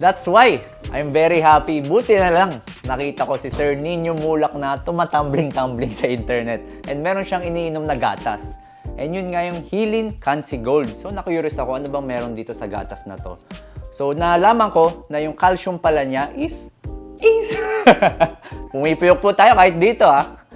That's why I'm very happy. Buti na lang nakita ko si Sir Nino Mulak na tumatambling-tumbling sa internet. And meron siyang iniinom na gatas. And yun nga yung Healing Cancy Gold. So na-curious ako, ano bang meron dito sa gatas na to? So nalaman ko na yung calcium pala niya is... is... Pumipiyok po tayo kahit dito ha.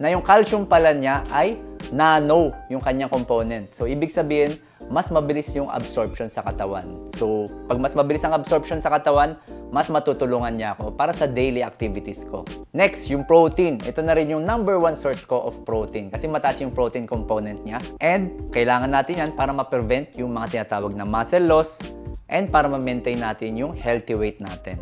Na yung calcium pala niya ay nano yung kanyang component. So ibig sabihin, mas mabilis yung absorption sa katawan. So, pag mas mabilis ang absorption sa katawan, mas matutulungan niya ako para sa daily activities ko. Next, yung protein. Ito na rin yung number one source ko of protein kasi mataas yung protein component niya. And kailangan natin yan para ma-prevent yung mga tinatawag na muscle loss and para ma-maintain natin yung healthy weight natin.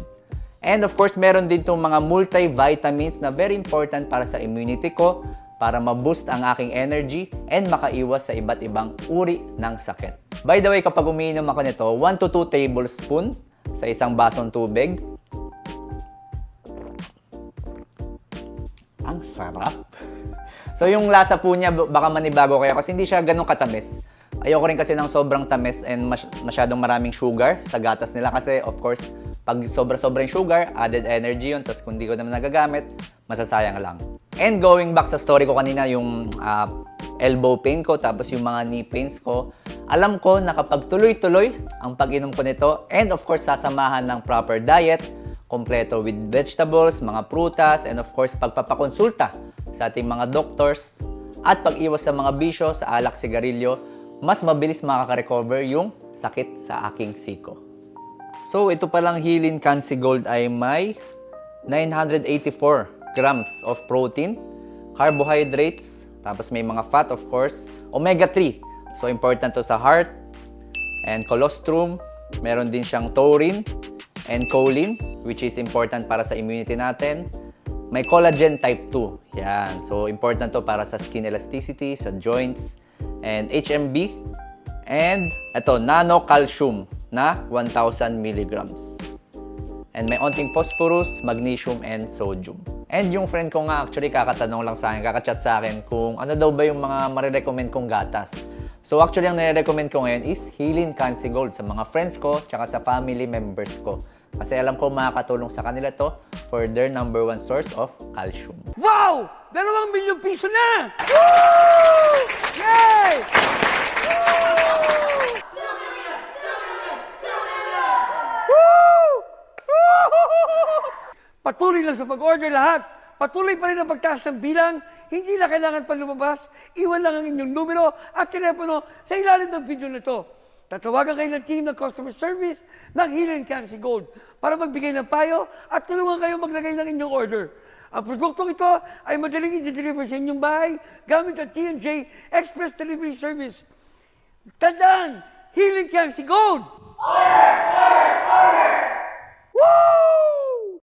And of course, meron din itong mga multivitamins na very important para sa immunity ko, para ma-boost ang aking energy and makaiwas sa iba't ibang uri ng sakit. By the way, kapag umiinom ako nito, 1 to 2 tablespoon sa isang basong tubig. Ang sarap. So yung lasa po niya baka manibago kayo kasi hindi siya ganun katamis. Ayoko rin kasi ng sobrang tamis and mas- masyadong maraming sugar sa gatas nila kasi of course pag sobra-sobrang sugar, added energy yun. Tapos kung di ko naman nagagamit, masasayang lang. And going back sa story ko kanina, yung ah, elbow pain ko, tapos yung mga knee pains ko, alam ko na kapag tuloy-tuloy ang pag-inom ko nito, and of course sasamahan ng proper diet, kompleto with vegetables, mga prutas, and of course pagpapakonsulta sa ating mga doctors, at pag-iwas sa mga bisyo, sa alak, sigarilyo, mas mabilis makaka-recover yung sakit sa aking siko. So, ito palang Healing Cancy Gold ay may 984 grams of protein, carbohydrates, tapos may mga fat of course, omega-3. So, important to sa heart and colostrum. Meron din siyang taurine and choline, which is important para sa immunity natin. May collagen type 2. Yan. So, important to para sa skin elasticity, sa joints, and HMB. And ito, nano calcium na 1,000 milligrams. And may onting phosphorus, magnesium, and sodium. And yung friend ko nga actually kakatanong lang sa akin, kakachat sa akin kung ano daw ba yung mga marirecommend kong gatas. So actually ang nire-recommend ko ngayon is Healing Cancy Gold sa mga friends ko tsaka sa family members ko. Kasi alam ko makakatulong sa kanila to for their number one source of calcium. Wow! Dalawang milyong piso na! Woo! Yay! Woo! Patuloy lang sa pag-order lahat. Patuloy pa rin ang pagtaas ng bilang. Hindi na kailangan pang lumabas. Iwan lang ang inyong numero at telepono sa ilalim ng video na ito. Tatawagan kayo ng team ng customer service ng Healing Cancy Gold para magbigay ng payo at tulungan kayo maglagay ng inyong order. Ang produktong ito ay madaling i-deliver sa inyong bahay gamit ang TNJ Express Delivery Service. Tandaan, Healing Cancy Gold!